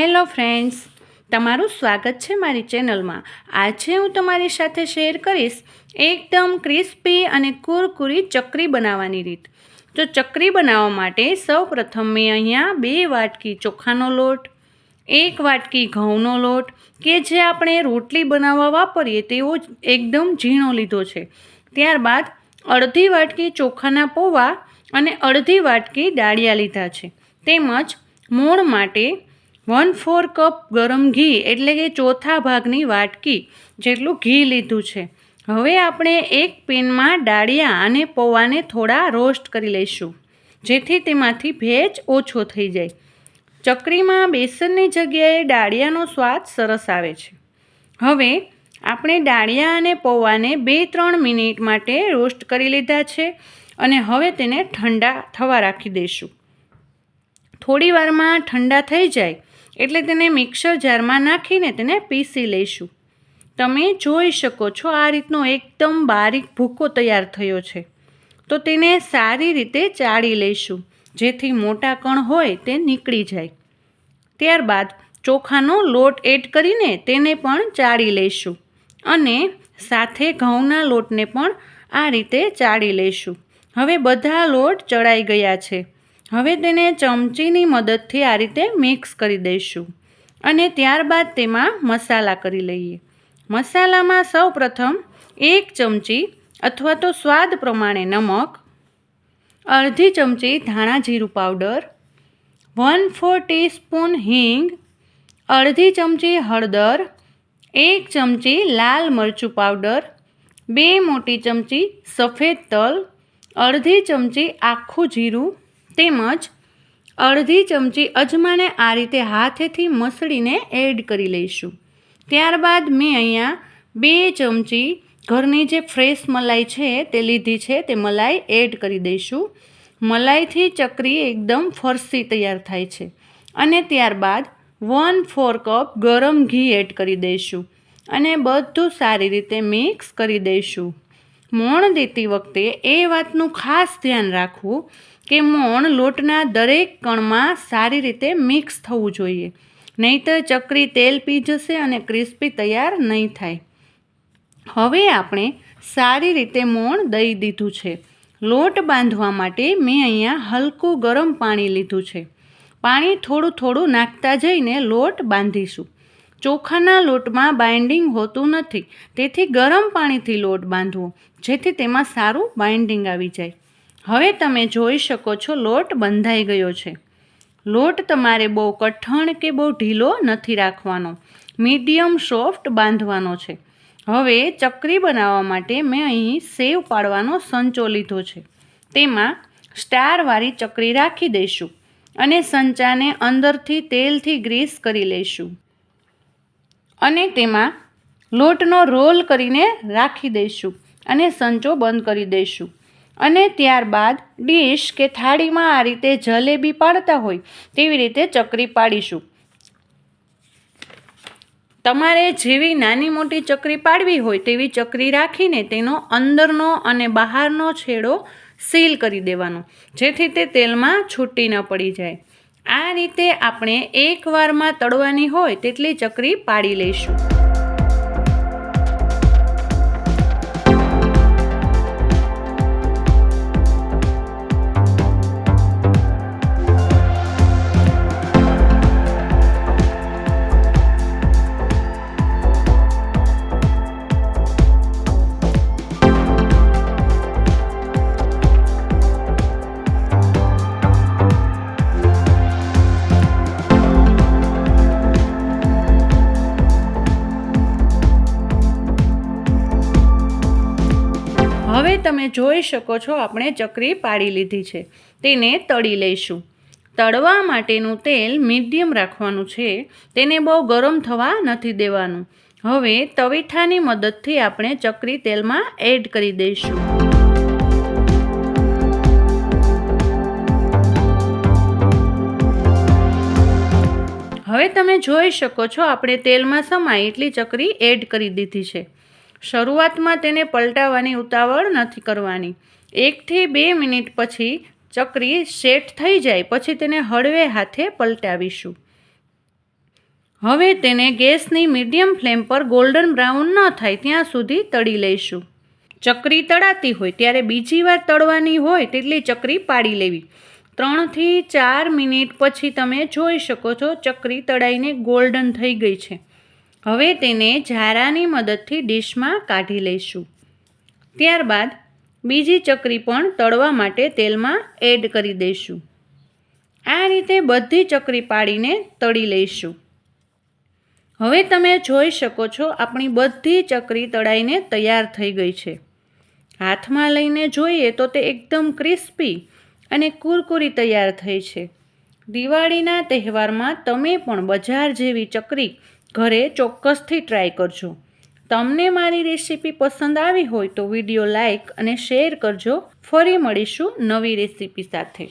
Hello friends, તમારું સ્વાગત છે મારી ચેનલમાં. આજે હું તમારી સાથે શેર કરીશ એકદમ ક્રિસ્પી અને કુરકુરી ચકરી બનાવવાની રીત. તો ચકરી બનાવવા માટે સૌપ્રથમ મેં અહીંયા બે વાટકી ચોખાનો લોટ, એક વાટકી ઘઉંનો લોટ કે જે આપણે રોટલી બનાવવા વાપરીએ તેવો એકદમ ઝીણો લીધો છે. ત્યારબાદ અડધી વાટકી ચોખાના પૌવા અને અડધી વાટકી દાળિયા લીધા છે. તેમજ મોણ માટે વન ફોર કપ ગરમ ઘી એટલે કે ચોથા ભાગની વાટકી જેટલું ઘી લીધું છે. હવે આપણે એક પેનમાં ડાળિયા અને પૌવાને થોડા રોસ્ટ કરી લઈશું, જેથી તેમાંથી ભેજ ઓછો થઈ જાય. ચકરીમાં બેસનની જગ્યાએ ડાળિયાનો સ્વાદ સરસ આવે છે. હવે આપણે ડાળિયા અને પૌવાને બે ત્રણ મિનિટ માટે રોસ્ટ કરી લીધા છે અને હવે તેને ઠંડા થવા રાખી દઈશું. થોડી વારમાં ઠંડા થઈ જાય એટલે તેને મિક્સર જારમાં નાખીને તેને પીસી લઈશું. તમે જોઈ શકો છો આ રીતનો એકદમ બારીક ભૂકો તૈયાર થયો છે. તો તેને સારી રીતે ચાળી લઈશું. જેથી મોટા કણ હોય તે નીકળી જાય. ત્યારબાદ ચોખાનો લોટ એડ કરીને તેને પણ ચાળી લઈશું. અને સાથે ઘઉંના લોટને પણ આ રીતે ચાળી લઈશું. હવે બધા લોટ ચડાઈ ગયા છે. હવે તેને ચમચીની મદદથી આ રીતે મિક્સ કરી દઈશું. અને ત્યારબાદ તેમાં મસાલા કરી લઈએ. મસાલામાં સૌ પ્રથમ એક ચમચી અથવા તો સ્વાદ પ્રમાણે નમક, અડધી ચમચી ધાણા જીરું પાવડર વન ફોર ટીસ્પૂન હિંગ, અડધી ચમચી હળદર, એક ચમચી લાલ મરચું પાવડર, બે મોટી ચમચી સફેદ તલ, અડધી ચમચી આખું જીરું તેમજ અડધી ચમચી અજમાને આ રીતે હાથેથી મસળીને એડ કરી લઈશું. ત્યારબાદ મેં અહીંયા બે ચમચી ઘરની જે ફ્રેશ મલાઈ છે તે લીધી છે તે મલાઈ એડ કરી દઈશું. મલાઈથી ચકરી એકદમ ફરસી તૈયાર થાય છે. અને ત્યારબાદ વન ફોર કપ ગરમ ઘી એડ કરી દઈશું. અને બધું સારી રીતે મિક્સ કરી દઈશું. મોણ દેતી વખતે એ વાતનું ખાસ ધ્યાન રાખવું કે મોણ લોટના દરેક કણમાં સારી રીતે મિક્સ થવું જોઈએ. નહીંતર ચકરી તેલ પી જશે અને ક્રિસ્પી તૈયાર નહીં થાય. હવે આપણે સારી રીતે મોણ દઈ દીધું છે. લોટ બાંધવા માટે મેં અહીંયા હલકું ગરમ પાણી લીધું છે. પાણી થોડું થોડું નાખતા જઈને લોટ બાંધીશું. ચોખાના લોટમાં બાઇન્ડિંગ હોતું નથી. તેથી ગરમ પાણીથી લોટ બાંધવો, જેથી તેમાં સારું બાઇન્ડિંગ આવી જાય. હવે તમે જોઈ શકો છો લોટ બંધાઈ ગયો છે. લોટ તમારે બહુ કઠણ કે બહુ ઢીલો નથી રાખવાનો. મીડિયમ સોફ્ટ બાંધવાનો છે. હવે ચકરી બનાવવા માટે મેં અહીં સેવ પાડવાનો સંચો લીધો છે. તેમાં સ્ટારવાળી ચકરી રાખી દઈશું અને સંચાને અંદરથી તેલથી ગ્રીસ કરી લઈશું. અને તેમાં લોટનો રોલ કરીને રાખી દઈશું અને સંચો બંધ કરી દઈશું. અને ત્યારબાદ ડીશ કે થાળીમાં આ રીતે જલેબી પાડતા હોય તેવી રીતે ચકરી પાડીશું. તમારે જેવી નાની મોટી ચકરી પાડવી હોય તેવી ચકરી રાખીને તેનો અંદરનો અને બહારનો છેડો સીલ કરી દેવાનો, જેથી તે તેલમાં છૂટી ન પડી જાય. આ રીતે આપણે એકવારમાં તળવાની હોય તેટલી ચકરી પાડી લઈશું. હવે તમે જોઈ શકો છો, આપણે ચકરી પાડી લીધી છે. તેને તળી લઈશું. તળવા માટેનું તેલ મીડિયમ રાખવાનું છે. તેને બહુ ગરમ થવા નથી દેવાનું. હવે તવીઠાની મદદથી આપણે ચકરી તેલમાં એડ કરી દઈશું. હવે તમે જોઈ શકો છો, આપણે તેલમાં સમાય એટલી ચકરી એડ કરી દીધી છે. શરૂઆતમાં તેને પલટાવવાની ઉતાવળ નથી કરવાની. એકથી બે મિનિટ પછી ચકરી સેટ થઈ જાય, પછી તેને હળવે હાથે પલટાવીશું. હવે તેને ગેસની મીડિયમ ફ્લેમ પર ગોલ્ડન બ્રાઉન ન થાય ત્યાં સુધી તળી લઈશું. ચકરી તળાતી હોય, ત્યારે બીજી વાર તળવાની હોય તેટલી ચકરી પાડી લેવી. ત્રણથી ચાર મિનિટ પછી તમે જોઈ શકો છો ચકરી તળાઈને ગોલ્ડન થઈ ગઈ છે. હવે તેને ઝારાની મદદથી ડીશમાં કાઢી લઈશું. ત્યારબાદ બીજી ચકરી પણ તળવા માટે તેલમાં એડ કરી દઈશું. આ રીતે બધી ચકરી પાડીને તળી લઈશું. હવે તમે જોઈ શકો છો આપણી બધી ચકરી તળાઈને તૈયાર થઈ ગઈ છે. હાથમાં લઈને જોઈએ તો તે એકદમ ક્રિસ્પી અને કુરકુરી તૈયાર થઈ છે. દિવાળીના તહેવારમાં તમે પણ બજાર જેવી ચકરી ઘરે ચોક્કસથી ટ્રાય કરજો. તમને મારી રેસીપી પસંદ આવી હોય તો વીડિયો લાઈક અને શેર કરજો. ફરી મળીશું નવી રેસીપી સાથે.